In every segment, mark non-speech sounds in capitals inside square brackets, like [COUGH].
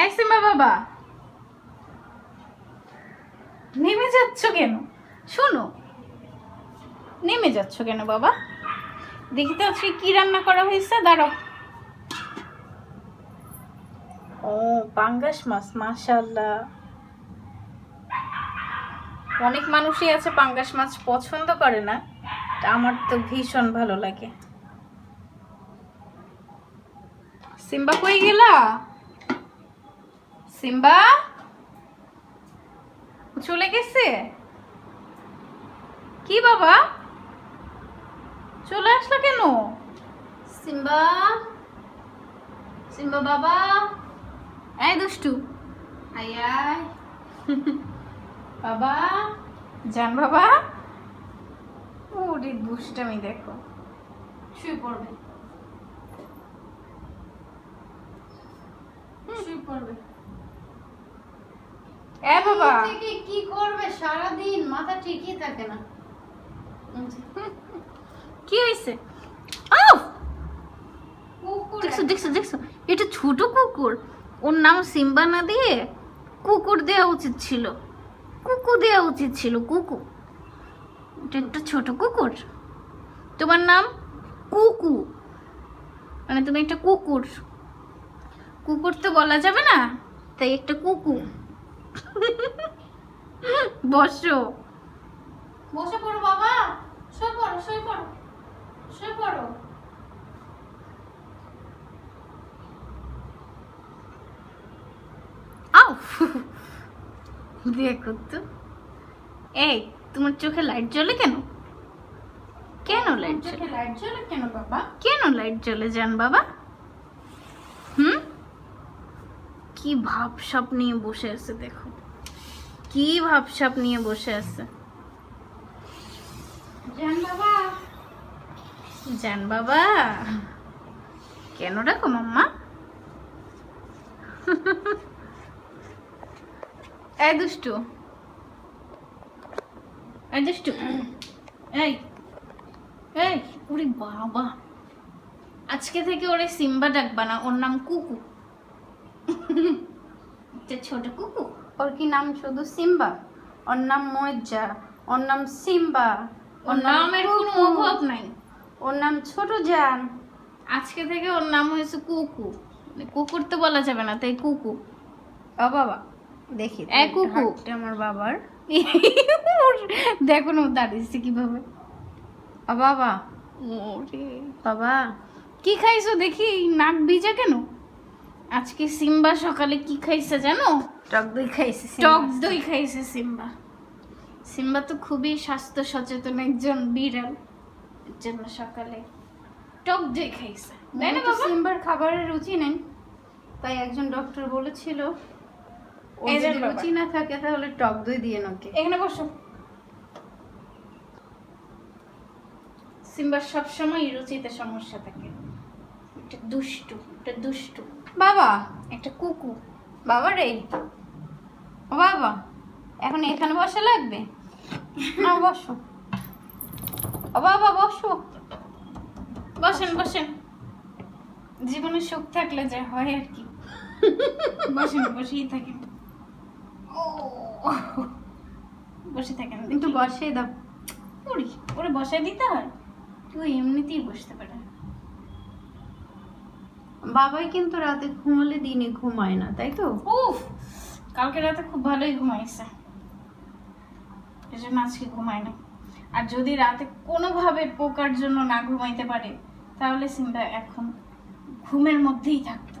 এই সিম্বা বাবা। নেমে যাচ্ছ কেন? শোনো। নেমে যাচ্ছ কেন বাবা? দেখি তো আজকে কি রান্না করা হয়েছে, দাঁড়াও। ও, পাঙ্গাস মাছ মাশাল্লাহ অনেক মানুষই আছে পাঙ্গাস মাছ পছন্দ করে না আমার তো ভীষণ ভালো লাগে। সিম্বা কই গেলা? সিম্বা? চলে গেছে? কি বাবা? চলে আসলো কেন? সিম্বা? সিম্বা বাবা? এই দুষ্টু। আয় আয়। [LAUGHS] বাবা জান বাবা? ওরে দুষ্টামি দেখো। শুয়ে পড়বে। শুয়ে পড়বে। এ বাবা। থেকে কি করবে? সারাদিন মাথা ঠিকই থাকে না। [LAUGHS] কি হয়েছে আউ কুকুর দেখছ দেখছ দেখছ। এটা ছোট কুকুর। ওর নাম সিম্বা না দিয়ে কুকুর দেওয়া উচিত ছিল। কুকু দেওয়া উচিত ছিল কুকু। এটা একটা ছোট কুকুর। তোমার নাম? কুকু। মানে তুমি একটা কুকুর। কুকুর তো বলা যাবে না তাই একটা কুকু। বসো। বসে পড়ো বাবা। শুয়ে পড়ো শুয়ে পড়ো। শুয়ে পড়ো। আউ দেখো তো। এই তোমার চোখে লাইট জ্বলে কেন? কেন লাইট জ্বলে? লাইট জ্বলে কেন বাবা? কেন লাইট জ্বলে যান বাবা? কি ভাবসাপ নিয়ে বসে আছে দেখো। কি ভাবসাপ নিয়ে বসে আছে। জান বাবা। জান বাবা। কেন ডাকো মাম্মা? এই দুষ্টু। এই দুষ্টু। এই এই ওরে বাবা। আজকে থেকে ওরে সিম্বা ডাকবা না ওর নাম কুকু। [LAUGHS] ছোট কুকু ওর কি নাম শুধু সিম্বা? ওর নাম মজ্জা ওর নাম সিম্বা ওর নামের কোনো অভাব নাই। ওর নাম ছোট জান। আজকে থেকে ওর নাম হয়েছে কুকু। মানে কুকুর তো বলা যাবে না তাই কুকু। ও বাবা দেখি এ কুকু। আমার বাবার। দেখো না দাঁড়িয়েছে কীভাবে। ও বাবা। বাবা। কি খাইছো দেখি নাক ভিজা কেন? আজকে সিম্বা সকালে কি খাইছে জানো? টক দই খাইছি টক দই খাইছে সিম্বা। সিম্বা তো খুবই স্বাস্থ্য সচেতন একজন বিড়াল এর জন্য সকালে টক দই খাইছে। তাই না বাবা? সিম্বার খাবারের রুচি নেই তাই একজন ডক্টর বলেছিল যে যদি রুচি না থাকে তাহলে টক দই দিয়ে নাকি এখানে বসো। সিম্বার সবসময় রুচিতে সমস্যা থাকে। একটা দুষ্টু একটা দুষ্টু। বাবা একটা কুকু বাবা রে। ও বাবা এখন এখানে বসা লাগবে? না বসো। ও বাবা বসো। বসেন বসেন। জীবনে সুখ থাকলে যা হয় আর কি। বসেন বসেই থাকেন। ও বসে থাকেন একটু বসে দাও। ওরে ওরে বসায় দিতে হয়? তুই এমনিতেই বসতে পারে। বাবাই কিন্তু রাতে ঘুমালে দিনে ঘুমায় না, তাই তো? উফ, কালকে রাতে খুব ভালোই ঘুমাইছে। এজন্য আজকে ঘুমায় না। আর যদি রাতে কোনোভাবে পোকার জন্য না ঘুমাইতে পারে, তাহলে সিম্বা এখন ঘুমের মধ্যেই থাকতো।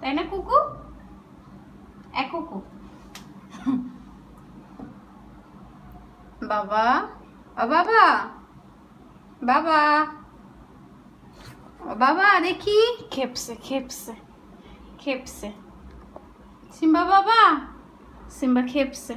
তাই না, কুকু? এক কুকু। বাবা? বাবা? বাবা? বাবা দেখি। খেপসে খেপসে খেপসে। সিম্বা বাবা সিম্বা খেপসে।